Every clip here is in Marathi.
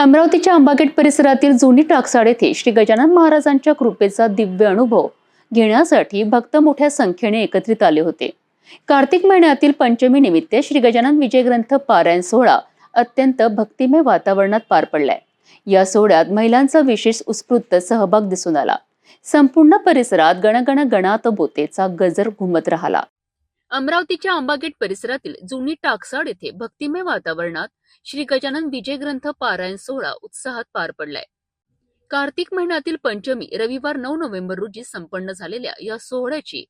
अमरावतीच्या आंबागेट परिसरातील जुनी टाकसाड येथे श्री गजानन महाराजांच्या कृपेचा दिव्य अनुभव घेण्यासाठी भक्त मोठ्या संख्येने एकत्रित आले होते. कार्तिक महिन्यातील पंचमी निमित्त श्री गजानन विजय ग्रंथ पारायण सोहळा अत्यंत भक्तिमय वातावरणात पार पडलाय. या सोहळ्यात महिलांचा विशेष उत्स्फूर्त सहभाग दिसून आला. संपूर्ण परिसरात गणगण गणात बोतेचा गजर घुमत राहिला. अमरावतीच्या आंबागेट परिसरातील जुनी टाकसाड येथे भक्तिमय वातावरणात श्री गजानन विजय ग्रंथ पारायण सोहळा उत्साहात पार पडलाय. कार्तिक महिन्यातील पंचमी रविवार नऊ नोव्हेंबर रोजी संपन्न झालेल्या या सोहळ्याची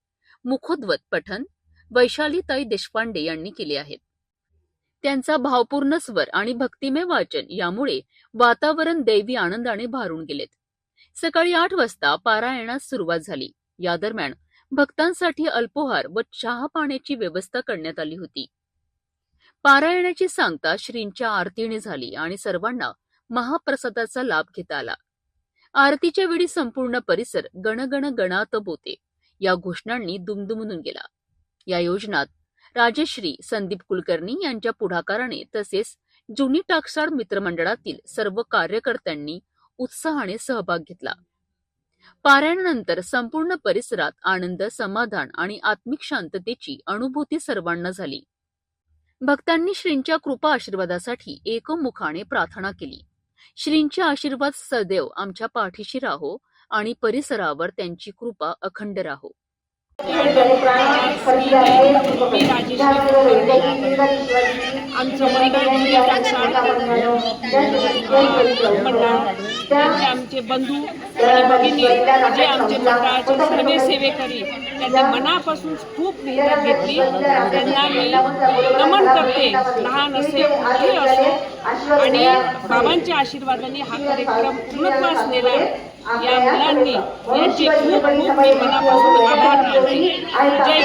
मुखोद्वत पठन वैशालीताई देशपांडे यांनी केले आहेत त्यांचा भावपूर्ण स्वर आणि भक्तिमय वाचन यामुळे वातावरण दैवी आनंदाने भारून गेलेत. सकाळी आठ वाजता पारायणास सुरुवात झाली. या दरम्यान भक्तांसाठी अल्पोहार व चहा पाण्याची व्यवस्था करण्यात आली होती. पारायणाची सांगता श्रींच्या आरतीने झाली आणि सर्वांना महाप्रसादाचा लाभ घेता आला. आरतीच्या वेळी संपूर्ण परिसर गणगण गणात बोते. या घोषणांनी दुमदुमून गेला. या योजनात राजश्री संदीप कुलकर्णी यांच्या पुढाकाराने तसेच जुनी टाकसाड मित्रमंडळातील सर्व कार्यकर्त्यांनी उत्साहाने सहभाग घेतला. पारायणानंतर संपूर्ण परिसरात आनंद समाधान आणि आत्मिक शांततेची अनुभूती सर्वांना झाली. भक्तांनी श्रींच्या कृपा आशीर्वादासाठी एकमुखाने प्रार्थना केली. श्रींचे आशीर्वाद सदैव आमच्या पाठीशी राहो आणि परिसरावर त्यांची कृपा अखंड राहो. आमचं त्यांचे आमचे बंधू आणि भगिनी जे आमचे मंडळाचे सर्व सेवेकरी त्यांनी मनापासून खूप मेहनत घेतली. त्यांना मी नमन करते लहान असे मोठे असो आणि बाबांच्या आशीर्वादाने हा कार्यक्रम पूर्णत्वास नेला या मुलांनी यांचे खूप खूप मी मनापासून आभार मानते. जय